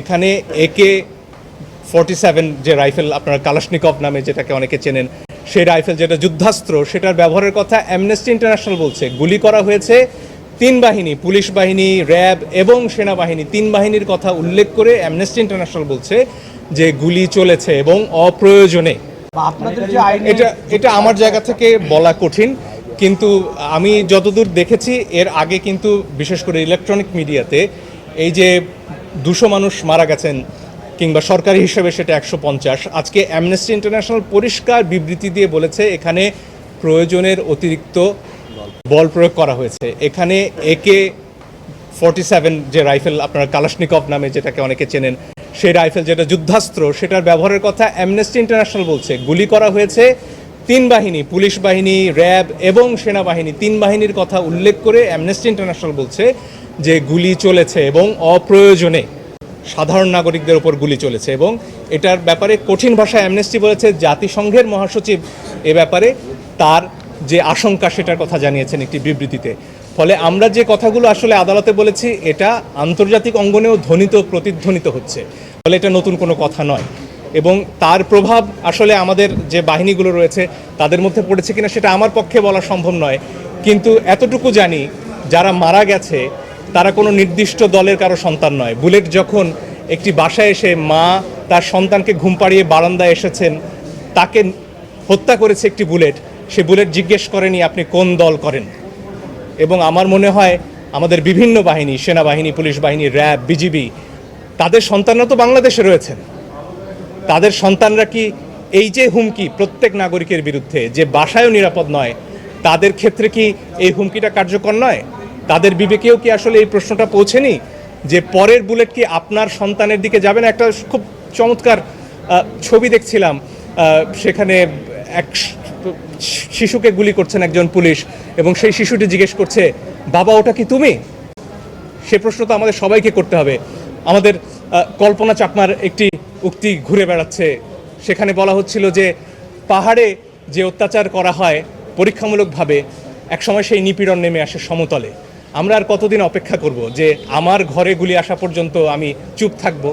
এখানে AK forty seven যে rifle আপনার কালাশনিকভ নামে যেটাকে অনেকে চেনেন সেই রাইফেল যেটা যুদ্ধাস্ত্র সেটার ব্যবহারের কথা অ্যামনেস্টি ইন্টারন্যাশনাল বলছে। গুলি করা হয়েছে তিন বাহিনী পুলিশ বাহিনী র্যাব এবং সেনাবাহিনী। তিন বাহিনীর কথা উল্লেখ করে অ্যামনেস্টি ইন্টারন্যাশনাল বলছে যে গুলি চলেছে এবং অপ্রয়োজনে। আপনাদের এটা এটা আমার জায়গা থেকে বলা কঠিন কিন্তু আমি যতদূর দেখেছি এর আগে কিন্তু বিশেষ করে ইলেকট্রনিক মিডিয়াতে এই যে দুশো মানুষ মারা গেছেন কিংবা সরকারি হিসেবে সেটা একশো পঞ্চাশ। আজকে অ্যামনেস্টি ইন্টারন্যাশনাল পরিষ্কার বিবৃতি দিয়ে বলেছে, এখানে প্রয়োজনের অতিরিক্ত বল প্রয়োগ করা হয়েছে। এখানে একে ফর্টি সেভেন যে রাইফেল, আপনার কালাশনিকভ নামে যেটাকে অনেকে চেনেন, সেই রাইফেল যেটা যুদ্ধাস্ত্র, সেটার ব্যবহারের কথা অ্যামনেস্টি ইন্টারন্যাশনাল বলছে। গুলি করা হয়েছে তিন বাহিনী, পুলিশ বাহিনী, র্যাব এবং সেনাবাহিনী, তিন বাহিনীর কথা উল্লেখ করে অ্যামনেস্টি ইন্টারন্যাশনাল বলছে যে গুলি চলেছে এবং অপ্রয়োজনে সাধারণ নাগরিকদের ওপর গুলি চলেছে এবং এটার ব্যাপারে কঠিন ভাষায় অ্যামনেস্টি বলেছে, জাতিসংঘের মহাসচিব এ ব্যাপারে তার যে আশঙ্কা সেটার কথা জানিয়েছেন একটি বিবৃতিতে। ফলে আমরা যে কথাগুলো আসলে আদালতে বলেছি, এটা আন্তর্জাতিক অঙ্গনেও ধ্বনিত, প্রতিধ্বনিত হচ্ছে। ফলে এটা নতুন কোনো কথা নয়। এবং তার প্রভাব আসলে আমাদের যে বাহিনীগুলো রয়েছে, তাদের মধ্যে পড়েছে কিনা সেটা আমার পক্ষে বলা সম্ভব নয়। কিন্তু এতটুকু জানি, যারা মারা গেছে, তারা কোনো নির্দিষ্ট দলের কারও সন্তান নয়। বুলেট যখন একটি বাসায় এসে মা তার সন্তানকে ঘুম পাড়িয়ে বারান্দায় এসেছেন, তাকে হত্যা করেছে একটি বুলেট, সে বুলেট জিজ্ঞেস করেনি আপনি কোন দল করেন? এবং আমার মনে হয় আমাদের বিভিন্ন বাহিনী, সেনাবাহিনী, পুলিশ বাহিনী, র্যাব, বিজিবি, তাদের সন্তানরা তো বাংলাদেশে রয়েছেন। তাদের সন্তানরা কি এই যে হুমকি প্রত্যেক নাগরিকের বিরুদ্ধে যে বাসায়ও নিরাপদ নয়, তাদের ক্ষেত্রে কি এই হুমকিটা কার্যকর নয়? তাদের বিবেকেও কি আসলে এই প্রশ্নটা পৌঁছেনি যে পরের বুলেট কি আপনার সন্তানের দিকে যাবে? না, একটা খুব চমৎকার ছবি দেখছিলাম সেখানে এক শিশুকে গুলি করছেন একজন পুলিশ এবং সেই শিশুটি জিজ্ঞেস করছে, বাবা, ওটা কি তুমি? সে প্রশ্ন তো আমাদের সবাইকে করতে হবে। আমাদের কল্পনা চাকমার একটি উক্তি ঘুরে বেড়াচ্ছে। সেখানে বলা হচ্ছিল যে, পাহাড়ে যে অত্যাচার করা হয়, পরীক্ষামূলকভাবে একসময় সেই নিপীড়ন নেমে আসে সমতলে। আমরা আর কতদিন অপেক্ষা করব যে, আমার ঘরে গুলি আসা পর্যন্ত আমি চুপ থাকব?